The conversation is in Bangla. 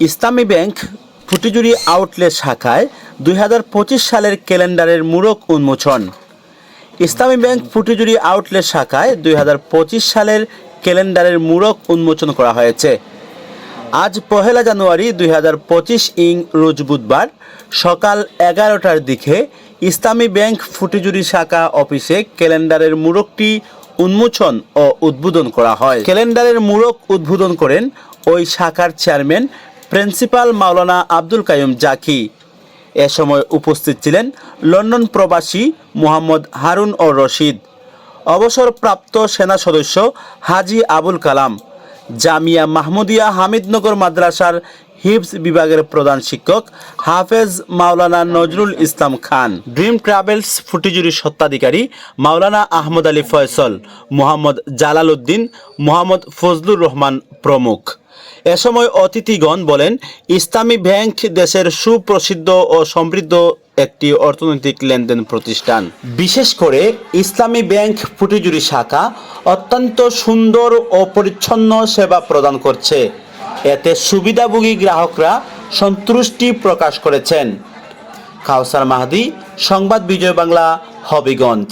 ইসলামী ব্যাংক ফুটিজুরি আউটলেট শাখায় দু হাজার পঁচিশ সালের ক্যালেন্ডারের মূরক উন্মোচন। ইসলামী ব্যাংক ফুটিজুরি আউটলেট শাখায় দু হাজার পঁচিশ সালের ক্যালেন্ডারের মূরক উন্মোচন করা হয়েছে। আজ পহেলা জানুয়ারি দুই হাজার পঁচিশ ইং রোজ বুধবার সকাল এগারোটার দিকে ইসলামী ব্যাংক ফুটিজুরি শাখা অফিসে ক্যালেন্ডারের মূরকটি উন্মোচন ও উদ্বোধন করা হয়। ক্যালেন্ডারের মূরক উদ্বোধন করেন ওই শাখার চেয়ারম্যান প্রিন্সিপাল মাওলানা আব্দুল কাইম জাকি। এ সময় উপস্থিত ছিলেন লন্ডন প্রবাসী মোহাম্মদ হারুন ও রশিদ। অবসরপ্রাপ্ত সেনা সদস্য হাজি আবুল কালাম। জামিয়া মাহমুদিয়া হামিদনগর মাদ্রাসার হিপস বিভাগের প্রধান শিক্ষক হাফেজ মাওলানা নজরুল ইসলাম খান। ড্রিম ট্রাভেলস ফুটিজুরি সত্ত্বাধিকারী মাওলানা আহমদ আলী ফয়সল, মোহাম্মদ জালাল উদ্দিন মোহাম্মদ ফজলুর রহমান প্রমুখ। এ সময় অতিথিগণ বলেন, ইসলামী ব্যাংক দেশের সুপ্রসিদ্ধ ও সমৃদ্ধ একটি অর্থনৈতিক লেনদেন প্রতিষ্ঠান। বিশেষ করে ইসলামী ব্যাংক ফুটিজুরি শাখা অত্যন্ত সুন্দর ও পরিচ্ছন্ন সেবা প্রদান করছে। এতে সুবিধাভোগী গ্রাহকরা সন্তুষ্টি প্রকাশ করেছেন। কাউসার মাহাদি, সংবাদ বিজয় বাংলা, হবিগঞ্জ।